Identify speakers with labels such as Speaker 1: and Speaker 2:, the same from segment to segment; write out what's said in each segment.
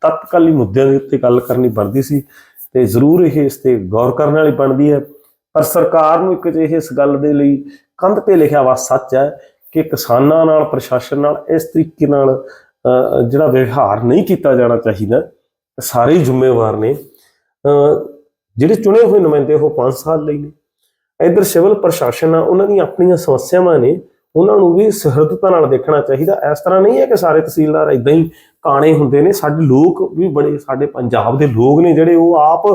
Speaker 1: ਤਤਕਾਲੀ ਮੁੱਦਿਆਂ ਦੇ ਉੱਤੇ ਗੱਲ ਕਰਨੀ ਬਣਦੀ ਸੀ ਤੇ ਜ਼ਰੂਰ ਇਹ ਇਸ ਤੇ ਗੌਰ ਕਰਨ ਵਾਲੀ ਬਣਦੀ ਹੈ। ਪਰ ਸਰਕਾਰ ਨੂੰ ਇੱਕ ਜਿਹੇ ਇਸ ਗੱਲ ਦੇ ਲਈ ਕੰਧ ਤੇ ਲਿਖਿਆ ਵਾ ਸੱਚ ਹੈ ਕਿ ਕਿਸਾਨਾਂ ਨਾਲ, ਪ੍ਰਸ਼ਾਸਨ ਨਾਲ ਇਸ ਤਰੀਕੇ ਨਾਲ ਜਿਹੜਾ ਵਿਵਹਾਰ ਨਹੀਂ ਕੀਤਾ ਜਾਣਾ ਚਾਹੀਦਾ। ਸਾਰੇ ਜ਼ਿੰਮੇਵਾਰ ਨੇ। ਜਿਹੜੇ ਚੁਣੇ ਹੋਏ ਨੁਮਾਇੰਦੇ ਉਹ 5 ਸਾਲ ਲਈ ਨੇ। ਇਧਰ ਸਿਵਲ ਪ੍ਰਸ਼ਾਸਨ ਆ, ਉਹਨਾਂ ਦੀਆਂ ਆਪਣੀਆਂ ਸਮੱਸਿਆਵਾਂ ਨੇ। ਉਹਨਾਂ ਨੂੰ ਵੀ ਸਹਰਦਤਾ ਨਾਲ ਦੇਖਣਾ ਚਾਹੀਦਾ। ਇਸ ਤਰ੍ਹਾਂ ਨਹੀਂ ਹੈ ਕਿ ਸਾਰੇ ਤਹਿਸੀਲਦਾਰ ਇਦਾਂ ਹੀ ਕਾਣੇ ਹੁੰਦੇ ਨੇ। ਸਾਡੇ ਲੋਕ ਵੀ ਬੜੇ, ਸਾਡੇ ਪੰਜਾਬ ਦੇ ਲੋਕ ਨੇ ਜਿਹੜੇ ਉਹ ਆਪ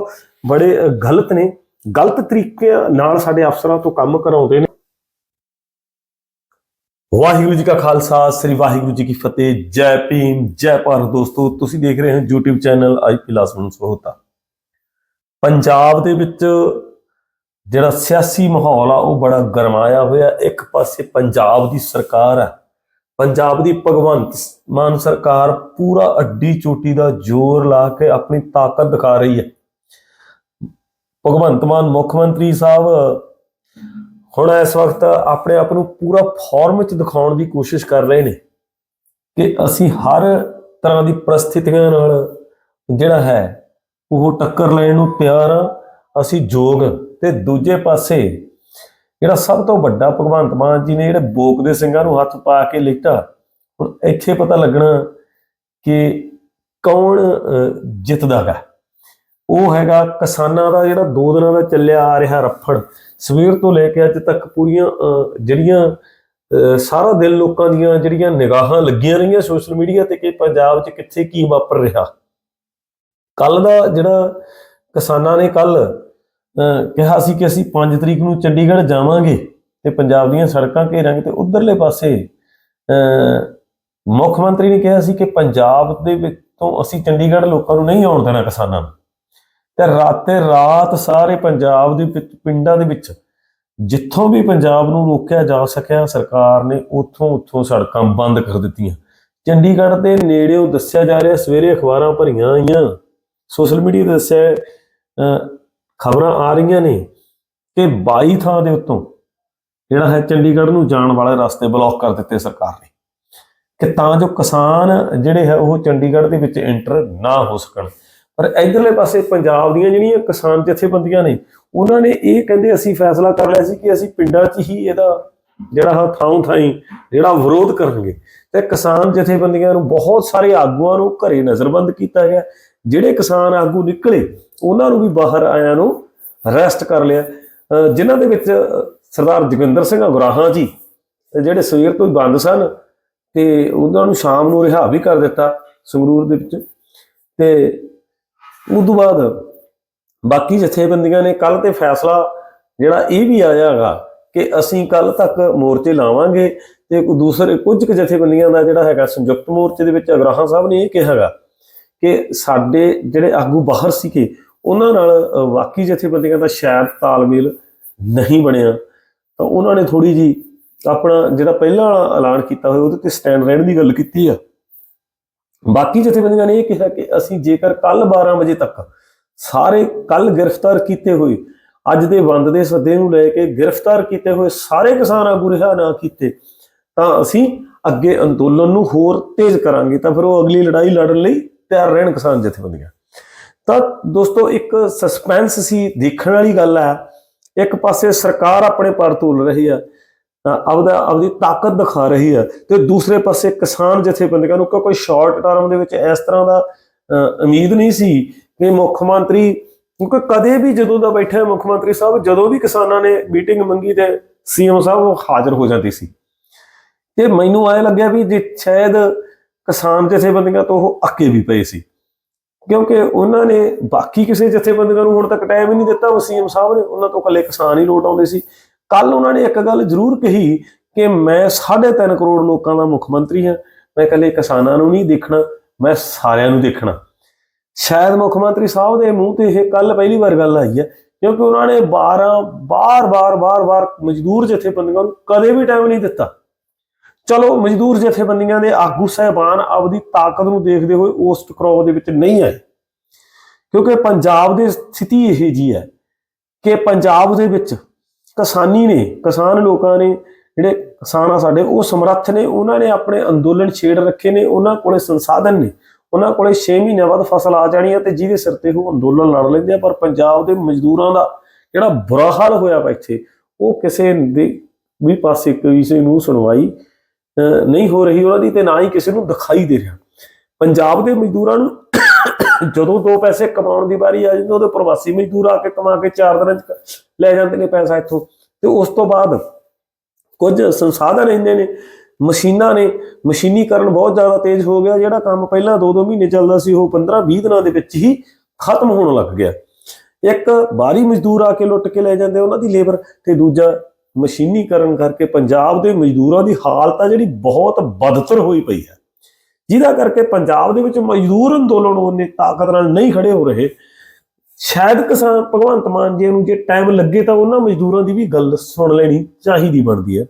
Speaker 1: ਬੜੇ ਗਲਤ ਨੇ। ਗਲਤ ਤਰੀਕੇ ਨਾਲ ਸਾਡੇ ਅਫਸਰਾਂ ਤੋਂ ਕੰਮ ਕਰਾਉਂਦੇ ਨੇ। ਵਾਹਿਗੁਰੂ ਜੀ ਕਾ ਖਾਲਸਾ, ਸ੍ਰੀ ਵਾਹਿਗੁਰੂ ਜੀ ਕੀ ਫਤਿਹ। ਜੈ ਭੀਮ, ਜੈ ਭਾਰਤ ਦੋਸਤੋ, ਤੁਸੀਂ ਦੇਖ ਰਹੇ ਹੋ YouTube ਚੈਨਲ ਆਈਪੀ ਲਾਸਮਨ ਸੋਹਤਾ। ਪੰਜਾਬ ਦੇ ਵਿੱਚ ਜਿਹੜਾ ਸਿਆਸੀ ਮਾਹੌਲ ਆ, ਉਹ ਬੜਾ ਗਰਮਾਇਆ ਹੋਇਆ। ਇੱਕ ਪਾਸੇ ਪੰਜਾਬ ਦੀ ਸਰਕਾਰ ਹੈ ਪੰਜਾਬ ਦੀ ਭਗਵੰਤ ਮਾਨ ਸਰਕਾਰ ਪੂਰਾ ਅੱਡੀ ਚੋਟੀ ਦਾ ਜ਼ੋਰ ਲਾ ਕੇ ਆਪਣੀ ਤਾਕਤ ਦਿਖਾ ਰਹੀ ਹੈ। ਭਗਵੰਤ ਮਾਨ ਮੁੱਖ ਮੰਤਰੀ ਸਾਹਿਬ, ਹੁਣ ਇਸ ਵਕਤ ਆਪਣੇ ਆਪ ਨੂੰ ਪੂਰਾ ਫਾਰਮ ਵਿੱਚ ਦਿਖਾਉਣ ਦੀ ਕੋਸ਼ਿਸ਼ ਕਰ ਰਹੇ ਨੇ ਕਿ ਅਸੀਂ ਹਰ ਤਰ੍ਹਾਂ ਦੀ ਪ੍ਰਸਥਿਤੀਆਂ ਨਾਲ ਜਿਹੜਾ ਹੈ, ਉਹ ਟੱਕਰ ਲੈਣ ਨੂੰ ਤਿਆਰ ਆ। ਅਸੀਂ ਯੋਗ ਤੇ ਦੂਜੇ ਪਾਸੇ ਜਿਹੜਾ ਸਭ ਤੋਂ ਵੱਡਾ ਭਗਵੰਤ ਮਾਨ ਜੀ ਨੇ ਜਿਹੜੇ ਬੋਕ ਦੇ ਸਿੰਘਾਂ ਨੂੰ ਹੱਥ ਪਾ ਕੇ ਲਿਖਤਾ ਹੁਣ ਇੱਥੇ ਪਤਾ ਲੱਗਣਾ ਕਿ ਕੌਣ ਅਹ, ਜਿੱਤਦਾ ਹੈ ਉਹ ਹੈਗਾ ਕਿਸਾਨਾਂ ਦਾ ਜਿਹੜਾ ਦੋ ਦਿਨਾਂ ਦਾ ਚੱਲਿਆ ਆ ਰਿਹਾ ਰਫੜ। ਸਵੇਰ ਤੋਂ ਲੈ ਕੇ ਅੱਜ ਤੱਕ ਪੂਰੀਆਂ ਜਿਹੜੀਆਂ ਸਾਰਾ ਦਿਨ ਲੋਕਾਂ ਦੀਆਂ ਜਿਹੜੀਆਂ ਨਿਗਾਹਾਂ ਲੱਗੀਆਂ ਰਹੀਆਂ ਸੋਸ਼ਲ ਮੀਡੀਆ ਤੇ ਕਿ ਪੰਜਾਬ 'ਚ ਕਿੱਥੇ ਕੀ ਵਾਪਰ ਰਿਹਾ। ਕੱਲ ਦਾ ਜਿਹੜਾ ਕਿਸਾਨਾਂ ਨੇ ਕੱਲ ਕਿਹਾ ਸੀ ਕਿ ਅਸੀਂ 5 ਤਰੀਕ ਨੂੰ ਚੰਡੀਗੜ੍ਹ ਜਾਵਾਂਗੇ ਤੇ ਪੰਜਾਬ ਦੀਆਂ ਸੜਕਾਂ ਘੇਰਾਂਗੇ ਤੇ ਉਧਰਲੇ ਪਾਸੇ ਅਹ, ਮੁੱਖ ਮੰਤਰੀ ਨੇ ਕਿਹਾ ਸੀ ਕਿ ਪੰਜਾਬ ਦੇ ਵਿੱਚੋਂ ਅਸੀਂ ਚੰਡੀਗੜ੍ਹ ਲੋਕਾਂ ਨੂੰ ਨਹੀਂ ਆਉਣ ਦੇਣਾ ਕਿਸਾਨਾਂ ਨੂੰ। ਤੇ ਰਾਤੇ ਰਾਤ ਸਾਰੇ ਪੰਜਾਬ ਦੇ ਵਿੱਚ ਪਿੰਡਾਂ ਦੇ ਵਿੱਚ ਜਿੱਥੋਂ ਵੀ ਪੰਜਾਬ ਨੂੰ ਰੋਕਿਆ ਜਾ ਸਕਿਆ ਸਰਕਾਰ ਨੇ ਉੱਥੋਂ ਉੱਥੋਂ ਸੜਕਾਂ ਬੰਦ ਕਰ ਦਿੱਤੀਆਂ। ਚੰਡੀਗੜ੍ਹ ਦੇ ਨੇੜਿਓਂ ਦੱਸਿਆ ਜਾ ਰਿਹਾ ਸਵੇਰੇ ਅਖਬਾਰਾਂ ਭਰੀਆਂ ਆਈਆਂ। ਸੋਸ਼ਲ ਮੀਡੀਆ ਤੇ ਦੱਸਿਆ ਖਬਰਾਂ ਆ ਰਹੀਆਂ ਨੇ ਕਿ 22 ਥਾਂ ਦੇ ਉੱਤੋਂ ਜਿਹੜਾ ਹੈ ਚੰਡੀਗੜ੍ਹ ਨੂੰ ਜਾਣ ਵਾਲੇ ਰਸਤੇ ਬਲੌਕ ਕਰ ਦਿੱਤੇ ਸਰਕਾਰ ਨੇ ਕਿ ਤਾਂ ਜੋ ਕਿਸਾਨ ਜਿਹੜੇ ਹੈ ਉਹ ਚੰਡੀਗੜ੍ਹ ਦੇ ਵਿੱਚ ਐਂਟਰ ਨਾ ਹੋ ਸਕਣ। ਪਰ ਇਧਰਲੇ ਪਾਸੇ ਪੰਜਾਬ ਦੀਆਂ ਜਿਹੜੀਆਂ ਕਿਸਾਨ ਜਥੇਬੰਦੀਆਂ ਨੇ, ਉਹਨਾਂ ਨੇ ਇਹ ਕਹਿੰਦੇ ਅਸੀਂ ਫੈਸਲਾ ਕਰ ਲਿਆ ਸੀ ਕਿ ਅਸੀਂ ਪਿੰਡਾਂ 'ਚ ਹੀ ਇਹਦਾ ਜਿਹੜਾ ਥਾਂ ਥਾਈ ਜਿਹੜਾ ਵਿਰੋਧ ਕਰਨਗੇ, ਤੇ ਕਿਸਾਨ ਜਥੇਬੰਦੀਆਂ ਨੂੰ ਬਹੁਤ ਸਾਰੇ ਆਗੂਆਂ ਨੂੰ ਘਰੇ ਨਜ਼ਰਬੰਦ ਕੀਤਾ ਗਿਆ। ਜਿਹੜੇ ਕਿਸਾਨ ਆਗੂ ਨਿਕਲੇ, ਉਹਨਾਂ ਨੂੰ ਵੀ ਬਾਹਰ ਆਇਆਂ ਨੂੰ ਅਰੈਸਟ ਕਰ ਲਿਆ। ਅਹ ਜਿਨ੍ਹਾਂ ਦੇ ਵਿੱਚ ਸਰਦਾਰ ਜੋਗਿੰਦਰ ਸਿੰਘ ਅਗਰਾਹਾਂ ਜੀ ਜਿਹੜੇ ਸਵੇਰ ਤੋਂ ਹੀ ਬੰਦ ਸਨ, ਤੇ ਉਹਨਾਂ ਨੂੰ ਸ਼ਾਮ ਨੂੰ ਰਿਹਾ ਵੀ ਕਰ ਦਿੱਤਾ ਸੰਗਰੂਰ ਦੇ ਵਿੱਚ। ਤੇ ਉਸ ਤੋਂ ਬਾਅਦ ਬਾਕੀ ਜਥੇਬੰਦੀਆਂ ਨੇ ਕੱਲ ਤੇ ਫੈਸਲਾ ਜਿਹੜਾ ਇਹ ਵੀ ਆਇਆ ਹੈਗਾ ਕਿ ਅਸੀਂ ਕੱਲ ਤੱਕ ਮੋਰਚੇ ਲਾਵਾਂਗੇ ਤੇ ਦੂਸਰੇ ਕੁਝ ਕੁ ਜਥੇਬੰਦੀਆਂ ਦਾ ਜਿਹੜਾ ਹੈਗਾ ਸੰਯੁਕਤ ਮੋਰਚੇ ਦੇ ਵਿੱਚ ਅਗਰਾਹਾਂ ਸਾਹਿਬ ਨੇ ਇਹ ਕਿਹਾ ਹੈਗਾ ਕਿ ਸਾਡੇ ਜਿਹੜੇ ਆਗੂ ਬਾਹਰ ਸੀਗੇ ਉਹਨਾਂ ਨਾਲ ਅ, ਬਾਕੀ ਜਥੇਬੰਦੀਆਂ ਦਾ ਸ਼ਾਇਦ ਤਾਲਮੇਲ ਨਹੀਂ ਬਣਿਆ। ਤਾਂ ਉਹਨਾਂ ਨੇ ਥੋੜੀ ਜੀ ਆਪਣਾ ਜਿਹੜਾ ਪਹਿਲਾਂ ਵਾਲਾ ਐਲਾਨ ਕੀਤਾ ਹੋਇਆ ਉਹਦੇ ਤੇ ਸਟੈਂਡ ਰਹਿਣ ਦੀ ਗੱਲ ਕੀਤੀ ਆ। ਬਾਕੀ ਜਥੇਬੰਦੀਆਂ ਨੇ ਇਹ ਕਿਹਾ ਕਿ ਅਸੀਂ ਜੇਕਰ ਕੱਲ 12 ਵਜੇ ਤੱਕ ਸਾਰੇ ਕੱਲ ਗ੍ਰਿਫਤਾਰ ਕੀਤੇ ਹੋਏ ਅੱਜ ਦੇ ਬੰਦ ਦੇ ਸੱਦੇ ਨੂੰ ਲੈ ਕੇ ਗ੍ਰਿਫਤਾਰ ਕੀਤੇ ਹੋਏ ਸਾਰੇ ਕਿਸਾਨ ਆਗੂ ਰਿਹਾ ਨਾ ਕੀਤੇ, ਤਾਂ ਅਸੀਂ ਅੱਗੇ ਅੰਦੋਲਨ ਨੂੰ ਹੋਰ ਤੇਜ਼ ਕਰਾਂਗੇ, ਤਾਂ ਫਿਰ ਉਹ ਅਗਲੀ ਲੜਾਈ ਲੜਨ ਲਈ ਤਿਆਰ ਰਹਿਣ ਕਿਸਾਨ ਜਥੇਬੰਦੀਆਂ। ਤਾਂ ਦੋਸਤੋ, ਇੱਕ ਸਸਪੈਂਸ ਸੀ, ਦੇਖਣ ਵਾਲੀ ਗੱਲ ਹੈ, ਇੱਕ ਪਾਸੇ ਸਰਕਾਰ ਆਪਣੇ ਪਰ ਤੋਲ ਰਹੀ ਹੈ ਆਪਦਾ ਆਪਦੀ ਤਾਕਤ ਦਿਖਾ ਰਹੀ ਹੈ, ਤੇ ਦੂਸਰੇ ਪਾਸੇ ਕਿਸਾਨ ਜਥੇਬੰਦੀਆਂ ਨੂੰ ਕੋਈ ਸ਼ਾਰਟ ਟਰਮ ਦੇ ਵਿੱਚ ਇਸ ਤਰ੍ਹਾਂ ਦਾ ਉਮੀਦ ਨਹੀਂ ਸੀ ਕਿ ਮੁੱਖ ਮੰਤਰੀ ਕਿਉਂਕਿ ਕਦੇ ਵੀ ਜਦੋਂ ਦਾ ਬੈਠਾ ਮੁੱਖ ਮੰਤਰੀ ਸਾਹਿਬ, ਜਦੋਂ ਵੀ ਕਿਸਾਨਾਂ ਨੇ ਮੀਟਿੰਗ ਮੰਗੀ ਤੇ ਸੀਐਮ ਸਾਹਿਬ ਉਹ ਹਾਜ਼ਰ ਹੋ ਜਾਂਦੇ ਸੀ। ਤੇ ਮੈਨੂੰ ਐ ਲੱਗਿਆ ਵੀ ਜੇ ਸ਼ਾਇਦ ਕਿਸਾਨ ਜਥੇਬੰਦੀਆਂ ਤੋਂ ਉਹ ਅੱਕੇ ਵੀ ਪਏ ਸੀ। ਕਿਉਂਕਿ ਉਹਨਾਂ ਨੇ ਬਾਕੀ ਕਿਸੇ ਜਥੇਬੰਦੀਆਂ ਨੂੰ ਹੁਣ ਤੱਕ ਟਾਈਮ ਹੀ ਨਹੀਂ ਦਿੱਤਾ, ਉਹ ਸੀਐਮ ਸਾਹਿਬ ਨੇ, ਉਹਨਾਂ ਤੋਂ ਇਕੱਲੇ ਕਿਸਾਨ ਹੀ ਲੋਟ ਆਉਂਦੇ ਸੀ। ਕੱਲ ਉਹਨਾਂ ਨੇ ਇੱਕ ਗੱਲ ਜ਼ਰੂਰ ਕਹੀ ਕਿ ਮੈਂ 3.5 ਕਰੋੜ ਲੋਕਾਂ ਦਾ ਮੁੱਖ ਮੰਤਰੀ ਹਾਂ, ਮੈਂ ਇਕੱਲੇ ਕਿਸਾਨਾਂ ਨੂੰ ਨਹੀਂ ਦੇਖਣਾ, ਮੈਂ ਸਾਰਿਆਂ ਨੂੰ ਦੇਖਣਾ। ਸ਼ਾਇਦ ਮੁੱਖ ਮੰਤਰੀ ਸਾਹਿਬ ਦੇ ਮੂੰਹ ਤੇ ਇਹ ਕੱਲ ਪਹਿਲੀ ਵਾਰ ਗੱਲ ਆਈ ਹੈ, ਕਿਉਂਕਿ ਉਹਨਾਂ ਨੇ 12 ਬਾਰ-ਬਾਰ ਬਾਰ-ਬਾਰ ਮਜ਼ਦੂਰ ਜਥੇਬੰਦੀਆਂ ਨੂੰ ਕਦੇ ਵੀ ਟਾਈਮ ਨਹੀਂ ਦਿੱਤਾ। ਚਲੋ, ਮਜ਼ਦੂਰ ਜਥੇਬੰਦੀਆਂ ਦੇ ਆਗੂ ਸਹਿਬਾਨ ਆਪਦੀ ਤਾਕਤ ਨੂੰ ਦੇਖਦੇ ਹੋਏ ਉਸ ਟਕਰਾਅ ਦੇ ਵਿੱਚ ਨਹੀਂ ਆਏ। ਕਿਉਂਕਿ ਪੰਜਾਬ ਦੀ ਸਥਿਤੀ ਇਹ ਜੀ ਹੈ ਕਿ ਪੰਜਾਬ ਦੇ ਵਿੱਚ ਕਿਸਾਨੀ ਨੇ, ਕਿਸਾਨ ਲੋਕਾਂ ਨੇ, ਜਿਹੜੇ ਕਿਸਾਨ ਆ ਸਾਡੇ, ਉਹ ਸਮਰੱਥ ਨੇ, ਉਹਨਾਂ ਨੇ ਆਪਣੇ ਅੰਦੋਲਨ ਛੇੜ ਰੱਖੇ ਨੇ, ਉਹਨਾਂ ਕੋਲੇ ਸੰਸਾਧਨ ਨੇ। ਉਹਨਾਂ ਕੋਲੇ 6 ਮਹੀਨਿਆਂ ਬਾਅਦ ਫਸਲ ਆ ਜਾਣੀ ਹੈ ਤੇ ਜਿਹਦੇ ਸਿਰ ਤੇ ਉਹ ਅੰਦੋਲਨ ਲੜ ਲੈਂਦੇ ਆ, ਪਰ ਪੰਜਾਬ ਦੇ ਮਜ਼ਦੂਰਾਂ ਦਾ ਜਿਹੜਾ ਬੁਰਾ ਹਾਲ ਹੋਇਆ ਵਾ ਇੱਥੇ, ਉਹ ਕਿਸੇ ਦੇ ਵੀ ਪਾਸੇ ਕਿਸੇ ਨੂੰ ਸੁਣਵਾਈ ਨਹੀਂ ਹੋ ਰਹੀ ਉਹਨਾਂ ਦੀ ਤੇ ਨਾ ਹੀ ਕਿਸੇ ਨੂੰ ਦਿਖਾਈ ਦੇ ਰਿਹਾ। ਪੰਜਾਬ ਦੇ ਮਜ਼ਦੂਰਾਂ ਨੂੰ ਜਦੋਂ ਦੋ ਪੈਸੇ ਕਮਾਉਣ ਦੀ ਵਾਰੀ ਆ ਜਾਂਦੀ ਉਹਦੇ ਪ੍ਰਵਾਸੀ ਮਜ਼ਦੂਰ ਆ ਕੇ ਕਮਾ ਕੇ ਚਾਰ ਦਿਨਾਂ ਚ ਲੈ ਜਾਂਦੇ ਨੇ ਪੈਸਾ ਇੱਥੋਂ। ਤੇ ਉਸ ਤੋਂ ਬਾਅਦ ਕੁਝ ਸੰਸਾਧਨ ਇੰਨੇ ਨੇ ਮਸ਼ੀਨਾਂ ਨੇ, ਮਸ਼ੀਨੀਕਰਨ ਬਹੁਤ ਜ਼ਿਆਦਾ ਤੇਜ਼ ਹੋ ਗਿਆ, ਜਿਹੜਾ ਕੰਮ ਪਹਿਲਾਂ 2-2 ਮਹੀਨੇ ਚੱਲਦਾ ਸੀ, ਉਹ 15-20 ਦਿਨਾਂ ਦੇ ਵਿੱਚ ਹੀ ਖਤਮ ਹੋਣ ਲੱਗ ਗਿਆ। ਇੱਕ ਬਾਹਰੀ ਮਜ਼ਦੂਰ ਆ ਕੇ ਲੁੱਟ ਕੇ ਲੈ ਜਾਂਦੇ ਉਹਨਾਂ ਦੀ ਲੇਬਰ ਤੇ ਦੂਜਾ ਮਸ਼ੀਨੀਕਰਨ ਕਰਕੇ ਪੰਜਾਬ ਦੇ ਮਜ਼ਦੂਰਾਂ ਦੀ ਹਾਲਤ ਆ ਜਿਹੜੀ ਬਹੁਤ ਬਦਤਰ ਹੋਈ ਪਈ ਹੈ। ਜਿਹਦਾ ਕਰਕੇ ਪੰਜਾਬ ਦੇ ਵਿੱਚ ਮਜ਼ਦੂਰ ਅੰਦੋਲਨ ਉਹਨੇ ਤਾਕਤ ਨਾਲ ਨਹੀਂ ਖੜੇ ਹੋ ਰਹੇ। ਸ਼ਾਇਦ ਕਿਸਾਨ ਭਗਵੰਤ ਮਾਨ ਜੀ ਨੂੰ ਜੇ ਟਾਈਮ ਲੱਗੇ ਤਾਂ ਉਹਨਾਂ ਮਜ਼ਦੂਰਾਂ ਦੀ ਵੀ ਗੱਲ ਸੁਣ ਲੈਣੀ ਚਾਹੀਦੀ ਬਣਦੀ ਹੈ।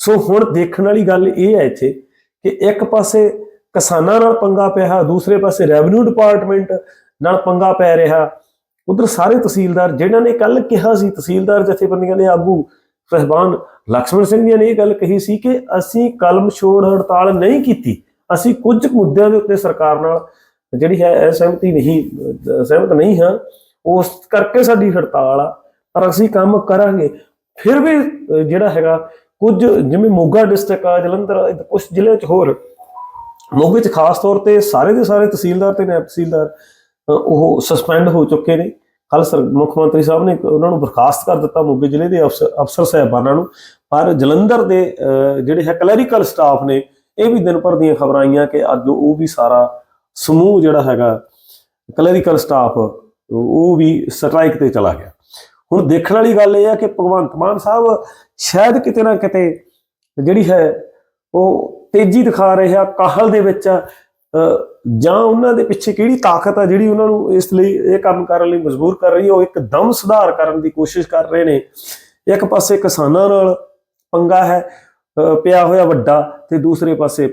Speaker 1: ਸੋ ਹੁਣ ਦੇਖਣ ਵਾਲੀ ਗੱਲ ਇਹ ਹੈ ਇੱਥੇ ਕਿ ਇੱਕ ਪਾਸੇ ਕਿਸਾਨਾਂ ਨਾਲ ਪੰਗਾ ਪਿਆ ਦੂਸਰੇ ਪਾਸੇ ਰੈਵਨਿਊ ਡਿਪਾਰਟਮੈਂਟ ਨਾਲ ਪੰਗਾ ਪੈ ਰਿਹਾ। ਉਧਰ ਸਾਰੇ ਤਹਿਸੀਲਦਾਰ, ਜਿਨ੍ਹਾਂ ਨੇ ਕੱਲ ਕਿਹਾ ਸੀ, ਤਹਿਸੀਲਦਾਰ ਜਥੇਬੰਦੀਆਂ ਦੇ ਆਗੂ ਸਹਿਬਾਨ ਲక్ష్ਮਣ ਸਿੰਘ ਜੀ ਨੇ ਇਹ ਗੱਲ ਕਹੀ ਸੀ ਕਿ ਅਸੀਂ ਕਲਮ ਛੋੜ ਹੜਤਾਲ ਨਹੀਂ ਕੀਤੀ, ਅਸੀਂ ਕੁਝ ਮੁੱਦਿਆਂ ਦੇ ਉੱਤੇ ਸਰਕਾਰ ਨਾਲ ਜਿਹੜੀ ਹੈ ਸਹਿਮਤੀ ਨਹੀਂ ਸਹਿਮਤ ਨਹੀਂ ਹਾਂ। ਉਸ ਕਰਕੇ ਸਾਡੀ ਹੜਤਾਲ ਆ, ਪਰ ਅਸੀਂ ਕੰਮ ਕਰਾਂਗੇ। ਫਿਰ ਵੀ ਜਿਹੜਾ ਹੈਗਾ ਕੁਝ ਜਿਵੇਂ ਮੋਗਾ ਡਿਸਟ੍ਰਿਕਟ ਆ, ਜਲੰਧਰ ਕੁਝ ਜ਼ਿਲ੍ਹੇ ਚ ਹੋਰ। ਮੋਗੇ ਚ ਖਾਸ ਤੌਰ ਤੇ ਸਾਰੇ ਦੇ ਸਾਰੇ ਤਹਿਸੀਲਦਾਰ ਤੇ ਨਾਇਬ ਤਹਿਸੀਲਦਾਰ ਉਹ ਸਸਪੈਂਡ ਹੋ ਚੁੱਕੇ ਨੇ। ਕੱਲ ਸਰ, ਮੁੱਖ ਮੰਤਰੀ ਸਾਹਿਬ ਨੇ ਉਹਨਾਂ ਨੂੰ ਬਰਖਾਸਤ ਕਰ ਦਿੱਤਾ ਮੋਗੇ ਜ਼ਿਲ੍ਹੇ ਦੇ ਅਫਸਰ ਅਫਸਰ ਸਾਹਿਬਾਨਾਂ ਨੂੰ। ਪਰ ਜਲੰਧਰ ਦੇ ਜਿਹੜੇ ਹੈ ਕਲੈਰੀਕਲ ਸਟਾਫ ਨੇ, ਇਹ ਵੀ ਦਿਨ ਭਰ ਦੀਆਂ ਖਬਰਾਂ ਆਈਆਂ ਕਿ ਅੱਜ ਉਹ ਵੀ ਸਾਰਾ ਸਮੂਹ ਜਿਹੜਾ ਹੈਗਾ ਕਲੈਰੀਕਲ ਸਟਾਫ ਉਹ ਵੀ ਸਟ੍ਰਾਈਕ ਤੇ ਚਲਾ ਗਿਆ। ਹੁਣ ਦੇਖਣ ਵਾਲੀ ਗੱਲ ਇਹ ਹੈ ਕਿ ਭਗਵੰਤ ਮਾਨ ਸਾਹਿਬ ਸ਼ਾਇਦ ਕਿਤੇ ਨਾ ਕਿਤੇ ਜਿਹੜੀ ਹੈ ਉਹ ਤੇਜ਼ੀ ਦਿਖਾ ਰਹੇ ਆ, ਕਾਹਲ ਦੇ ਵਿੱਚ ਅਹ ਜਾਂ ਉਹਨਾਂ ਦੇ ਪਿੱਛੇ ਕਿਹੜੀ ਤਾਕਤ ਆ ਜਿਹੜੀ ਉਹਨਾਂ ਨੂੰ ਇਸ ਲਈ ਇਹ ਕੰਮ ਕਰਨ ਲਈ ਮਜਬੂਰ ਕਰ ਰਹੀ ਹੈ ਉਹ ਇੱਕਦਮ ਸੁਧਾਰ ਕਰਨ ਦੀ ਕੋਸ਼ਿਸ਼ ਕਰ ਰਹੇ ਨੇ। ਇੱਕ ਪਾਸੇ ਕਿਸਾਨਾਂ ਨਾਲ ਪੰਗਾ ਹੈ ਪਿਆ ਹੋਇਆ ਵੱਡਾ ਤੇ ਦੂਸਰੇ ਪਾਸੇ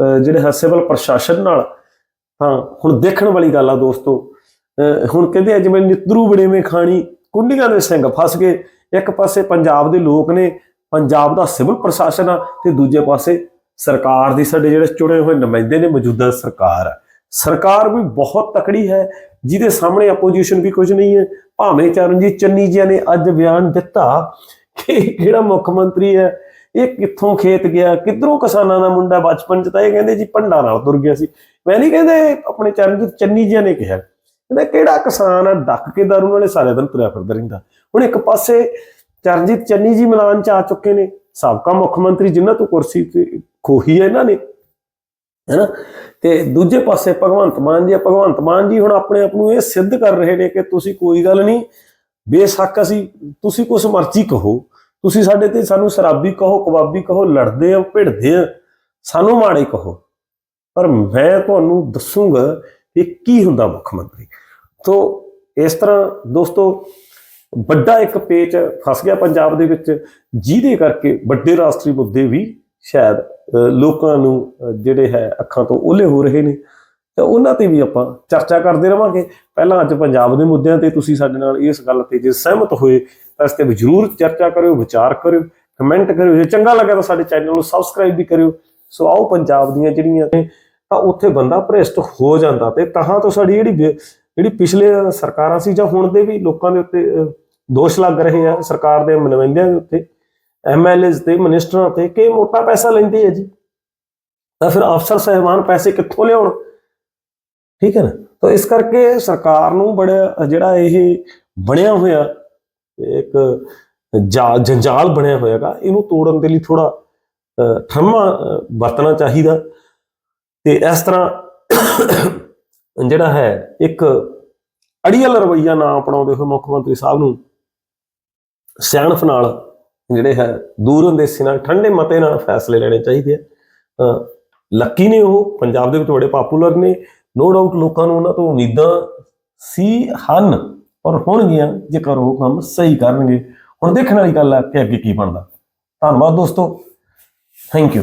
Speaker 1: ਅਹ ਜਿਹੜੇ ਹੈ ਸਿਵਲ ਪ੍ਰਸ਼ਾਸਨ ਨਾਲ। ਹਾਂ, ਹੁਣ ਦੇਖਣ ਵਾਲੀ ਗੱਲ ਆ ਦੋਸਤੋ ਅਹ ਹੁਣ ਕਹਿੰਦੇ ਆ ਜਿਵੇਂ ਨਿਤਰੂ ਬੜੇਵੇਂ ਖਾਣੀ ਕੁੰਡੀਆਂ ਦੇ ਸਿੰਘ ਫਸ ਗਏ। ਇੱਕ ਪਾਸੇ ਪੰਜਾਬ ਦੇ ਲੋਕ ਨੇ, ਪੰਜਾਬ ਦਾ ਸਿਵਲ ਪ੍ਰਸ਼ਾਸਨ ਆ ਤੇ ਦੂਜੇ ਪਾਸੇ ਸਰਕਾਰ ਦੀ। ਸਾਡੇ ਜਿਹੜੇ ਚੁਣੇ ਹੋਏ ਨੁਮਾਇੰਦੇ ਨੇ, ਮੌਜੂਦਾ ਸਰਕਾਰ ਆ। ਸਰਕਾਰ ਵੀ ਬਹੁਤ ਤਕੜੀ ਹੈ, ਜਿਹਦੇ ਸਾਹਮਣੇ ਆਪੋਜੀਸ਼ਨ ਵੀ ਕੁਝ ਨਹੀਂ ਹੈ। ਭਾਵੇਂ ਚਰਨਜੀਤ ਚੰਨੀ ਜੀ ਨੇ ਅੱਜ ਬਿਆਨ ਦਿੱਤਾ ਕਿ ਕਿਹੜਾ ਮੁੱਖ ਮੰਤਰੀ ਹੈ, ਇਹ ਕਿੱਥੋਂ ਖੇਤ ਗਿਆ, ਕਿੱਧਰੋਂ ਕਿਸਾਨਾਂ ਦਾ ਮੁੰਡਾ ਬਚਪਨ ਚ ਤਾਂ ਇਹ ਕਹਿੰਦੇ ਜੀ ਭੰਡਾ ਨਾਲ ਤੁਰ ਗਿਆ ਸੀ। ਮੈਂ ਨਹੀਂ ਕਹਿੰਦੇ ਆਪਣੇ ਚਰਨਜੀਤ ਚੰਨੀ ਜੀ ਨੇ ਕਿਹਾ। ਕਹਿੰਦਾ ਕਿਹੜਾ ਕਿਸਾਨ ਆ, ਡੱਕ ਕੇ ਦਾਰੂ ਨਾਲੇ ਸਾਰੇ ਦਿਨ ਤੁਰਿਆ ਫਿਰਦਾ ਰਹਿੰਦਾ। ਹੁਣ ਇੱਕ ਪਾਸੇ ਚਰਨਜੀਤ ਚੰਨੀ ਜੀ ਮੈਦਾਨ ਚ ਆ ਚੁੱਕੇ ਨੇ, ਸਾਬਕਾ ਮੁੱਖ ਮੰਤਰੀ ਜਿਨ੍ਹਾਂ ਤੋਂ ਕੁਰਸੀ ਤੇ ਖੋਹੀ ਹੈ ਇਹਨਾਂ ਨੇ, ਹੈਨਾ? ਤੇ ਦੂਜੇ ਪਾਸੇ ਭਗਵੰਤ ਮਾਨ ਜੀ ਭਗਵੰਤ ਮਾਨ ਜੀ ਹੁਣ ਆਪਣੇ ਆਪ ਨੂੰ ਇਹ ਸਿੱਧ ਕਰ ਰਹੇ ਨੇ ਕਿ ਤੁਸੀਂ ਕੋਈ ਗੱਲ ਨਹੀਂ, ਬੇਸ਼ੱਕ ਅਸੀਂ, ਤੁਸੀਂ ਕੁਛ ਮਰਜ਼ੀ ਕਹੋ, ਤੁਸੀਂ ਸਾਡੇ ਤੇ ਸਾਨੂੰ ਸ਼ਰਾਬੀ ਕਹੋ, ਕਬਾਬੀ ਕਹੋ, ਲੜਦੇ ਆ, ਭਿੜਦੇ ਆ, ਸਾਨੂੰ ਮਾੜੇ ਕਹੋ। ਪਰ ਮੈਂ ਤੁਹਾਨੂੰ ਦੱਸੂਗਾ ਕਿ ਕੀ ਹੁੰਦਾ ਮੁੱਖ ਮੰਤਰੀ? ਤੋਂ ਇਸ ਤਰ੍ਹਾਂ ਦੋਸਤੋ, ਵੱਡਾ ਇੱਕ ਪੇਚ ਫਸ ਗਿਆ ਪੰਜਾਬ ਦੇ ਵਿੱਚ, ਜਿਹਦੇ ਕਰਕੇ ਵੱਡੇ ਰਾਸ਼ਟਰੀ ਮੁੱਦੇ ਵੀ ਸ਼ਾਇਦ ਲੋਕਾਂ ਨੂੰ ਜਿਹੜੇ ਹੈ ਅੱਖਾਂ ਤੋਂ ਓਲੇ ਹੋ ਰਹੇ ਨੇ। ਤਾਂ ਉਹਨਾਂ ਤੇ ਵੀ ਆਪਾਂ ਚਰਚਾ ਕਰਦੇ ਰਵਾਂਗੇ। ਪਹਿਲਾਂ ਅੱਜ ਪੰਜਾਬ ਦੇ ਮੁੱਦਿਆਂ ਤੇ ਤੁਸੀਂ ਸਾਡੇ ਨਾਲ ਇਸ ਗੱਲ ਤੇ ਜੇ ਸਹਿਮਤ ਹੋਏ, ਤਾਂ ਇਸ ਤੇ ਜ਼ਰੂਰ ਚਰਚਾ ਕਰਿਓ, ਵਿਚਾਰ ਕਰਿਓ, ਕਮੈਂਟ ਕਰਿਓ। ਜੇ ਚੰਗਾ ਲੱਗਾ ਤਾਂ ਸਾਡੇ ਚੈਨਲ ਨੂੰ ਸਬਸਕ੍ਰਾਈਬ ਵੀ ਕਰਿਓ। ਸੋ ਆਓ ਪੰਜਾਬ ਦੀਆਂ ਜਿਹੜੀਆਂ ਤਾਂ ਉੱਥੇ ਬੰਦਾ ਭ੍ਰਿਸ਼ਟ ਹੋ ਜਾਂਦਾ ਤੇ ਤਹਾਂ ਤੋਂ ਸਾਡੀ ਜਿਹੜੀ ਜਿਹੜੀ ਪਿਛਲੇ ਸਰਕਾਰਾਂ ਸੀ ਜਾਂ ਹੁਣ ਦੇ ਵੀ ਲੋਕਾਂ ਦੇ ਉੱਤੇ ਦੋਸ਼ ਲੱਗ ਰਹੇ ਆ ਸਰਕਾਰ ਦੇ ਨੁਮਾਇੰਦਿਆਂ ਦੇ ਉੱਤੇ ਐਮਐਲਏਜ਼ ਤੇ ਮਿਨਿਸਟਰਾਂ ਤੇ, ਕਿ ਮੋਟਾ ਪੈਸਾ ਲੈਂਦੇ ਹੈ ਜੀ। ਤਾਂ ਫਿਰ ਅਫਸਰ ਸਹਿਬਾਨ ਪੈਸੇ ਕਿੱਥੋਂ ਲਿਆਉਣ? ਠੀਕ ਹੈ ਨਾ? ਤਾਂ ਇਸ ਕਰਕੇ ਸਰਕਾਰ ਨੂੰ ਬੜਾ, ਜਿਹੜਾ ਇਹ ਬਣਿਆ ਹੋਇਆ, ਇੱਕ ਜਾ- ਜੰਜਾਲ ਬਣਿਆ ਹੋਇਆਗਾ, ਇਹਨੂੰ ਤੋੜਨ ਦੇ ਲਈ ਥੋੜਾ ਠਰਮਾ ਵਰਤਣਾ ਚਾਹੀਦਾ। ਤੇ ਇਸ ਤਰ੍ਹਾਂ ਜਿਹੜਾ ਹੈ, ਇੱਕ ਅੜੀਅਲ ਰਵਈਆ ਨਾ ਅਪਣਾਉਂਦੇ ਹੋਏ ਮੁੱਖ ਮੰਤਰੀ ਸਾਹਿਬ ਨੂੰ ਸਿਆਣਪ ਨਾਲ ਜਿਹੜੇ ਹੈ, ਦੂਰ ਅੰਦੇਸੀ ਨਾਲ ਠੰਡੇ ਮਤੇ ਨਾਲ ਫੈਸਲੇ ਲੈਣੇ ਚਾਹੀਦੇ ਆ। ਲੱਕੀ ਨੇ ਉਹ, ਪੰਜਾਬ ਦੇ ਵਿੱਚ ਬੜੇ ਪਪੂਲਰ ਨੇ। ਨੋ ਡਾਊਟ ਲੋਕਾਂ ਨੂੰ ਉਹਨਾਂ ਤੋਂ ਉਮੀਦਾਂ ਸੀ, ਹਨ ਔਰ ਹੋਣਗੀਆਂ ਜੇਕਰ ਉਹ ਕੰਮ ਸਹੀ ਕਰਨਗੇ। ਹੁਣ ਦੇਖਣ ਵਾਲੀ ਗੱਲ ਹੈ ਕਿ ਅੱਗੇ ਕੀ ਬਣਦਾ। ਧੰਨਵਾਦ ਦੋਸਤੋ। Thank you